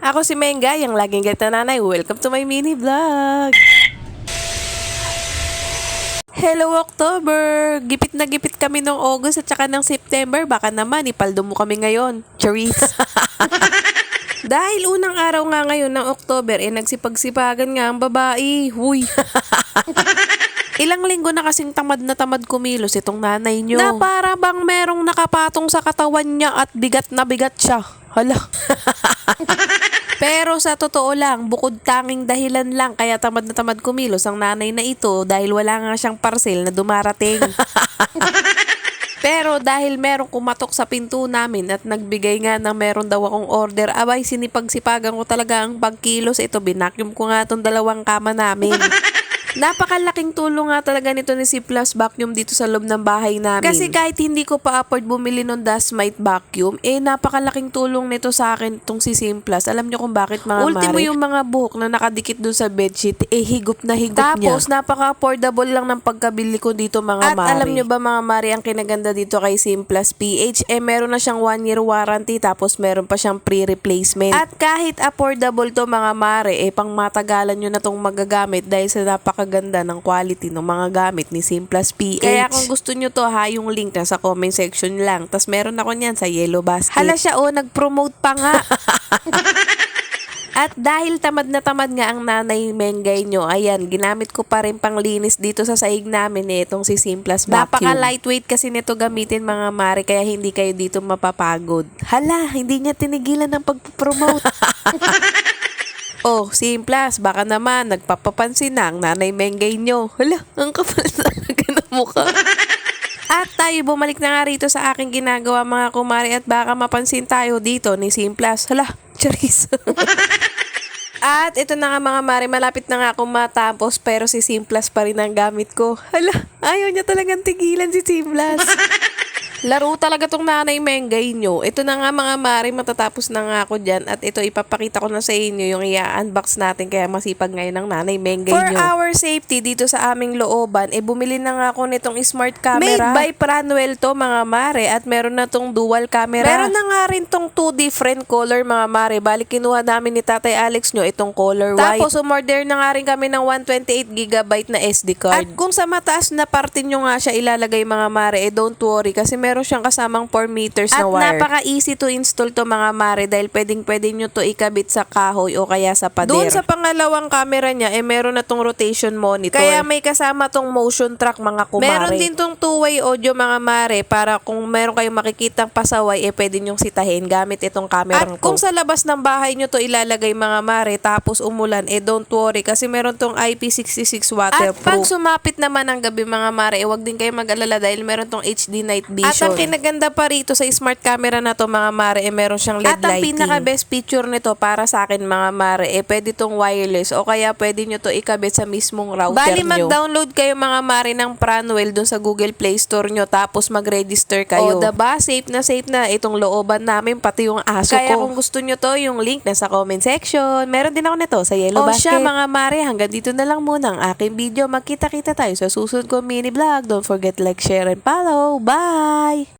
Ako si Menga, yung laging gata nanay. Welcome to my mini vlog. Hello October! Gipit na gipit kami ng August at saka ng September. Baka naman, ipaldo mo kami ngayon. Charis. Dahil unang araw nga ngayon ng October, eh nagsipagsipagan nga ang babae. Huy. Ilang linggo na kasing tamad na tamad kumilos itong nanay nyo. Na para bang merong nakapatong sa katawan niya at bigat na bigat siya. Hala. Pero sa totoo lang, bukod tanging dahilan lang kaya tamad na tamad kumilos ang nanay na ito dahil wala nga siyang parcel na dumarating. Pero dahil merong kumatok sa pinto namin at nagbigay nga ng meron daw akong order, abay sinipagsipagan ko talaga ang pagkilos. Ito, binakyum ko nga itong dalawang kama namin. Napakalaking tulong nga talaga nito ni C Plus Vacuum dito sa loob ng bahay namin. Kasi kahit hindi ko pa afford bumili ng Dustmite Vacuum, eh napakalaking tulong nito sa akin itong si C Plus. Alam niyo kung bakit mga Ultimo mare? yung mga buhok na nakadikit dun sa bedsheet, eh higop na higop niya. Tapos napaka-affordable lang ng pagkabili ko dito mga At mare. alam niyo ba mga mare, ang kinaganda dito kay Simplas PH, eh meron na siyang one year warranty tapos meron pa siyang free replacement. At kahit affordable to mga mare, eh pang matagalan nyo na tong magagamit dahil sa napakaganda ng quality ng mga gamit ni Simplas PH. Kaya kung gusto nyo to ha, yung link na sa comment section lang. Tapos meron ako niyan sa Yellow Basket. Hala siya oh, nag-promote pa nga. At dahil tamad na tamad nga ang nanay Mengay nyo, ayan, ginamit ko pa rin pang linis dito sa saig namin eh, itong si Simplas Vacuum. Napaka lightweight kasi nito gamitin mga mare, kaya hindi kayo dito mapapagod. Hala, hindi niya tinigilan ng pagpromote. oh, Simplas, baka naman nagpapapansin na ang nanay Mengay nyo. Hala, ang kapal talaga ng mukha. At tayo bumalik na nga rito sa aking ginagawa mga kumari at baka mapansin tayo dito ni Simplas. Hala, charis. at ito na nga mga mari, malapit na nga akong matapos pero si Simplas pa rin ang gamit ko. Hala, ayaw niya talagang tigilan si Simplas. Laro talaga tong nanay Mengay nyo. Ito na nga mga mari, matatapos na nga ako dyan. At ito, ipapakita ko na sa inyo yung i-unbox natin. Kaya masipag ngayon ng nanay Mengay For nyo. our safety dito sa aming looban, eh bumili na nga ako nitong smart camera. Made by Pranwell to mga mare. At meron na tong dual camera. Meron na nga rin tong two different color mga mare. Bali kinuha namin ni Tatay Alex nyo itong color white. Tapos umorder na nga rin kami ng 128GB na SD card. At kung sa mataas na parte nyo nga siya ilalagay mga mare, eh don't worry kasi meron siyang kasamang 4 meters na At wire. napaka easy to install to mga mare dahil pwedeng pwede nyo to ikabit sa kahoy o kaya sa pader. Doon sa pangalawang camera niya, eh meron na tong rotation monitor. Kaya may kasama tong motion track mga kumare. Meron din tong two-way audio mga mare para kung meron kayong makikitang pasaway, eh pwede nyong sitahin gamit itong camera At ko. kung sa labas ng bahay nyo to ilalagay mga mare tapos umulan, eh don't worry kasi meron tong IP66 waterproof. At pag sumapit naman ang gabi mga mare, eh wag din kayo mag-alala dahil meron tong HD night vision. At ang kinaganda pa rito sa smart camera na to mga mare, eh meron siyang LED At ang lighting. pinaka best feature nito para sa akin mga mare, eh pwede tong wireless o kaya pwede nyo to ikabit sa mismong router Bali, nyo. mag-download kayo mga mare ng Pranwell dun sa Google Play Store nyo tapos mag-register kayo. O, diba? Safe na safe na itong looban namin pati yung aso Kaya ko. kung gusto nyo to, yung link nasa comment section. Meron din ako nito sa Yellow O, Basket. siya, mga mare, hanggang dito na lang muna ang aking video. Magkita-kita tayo sa susunod ko mini vlog. Don't forget like, share, and follow. Bye!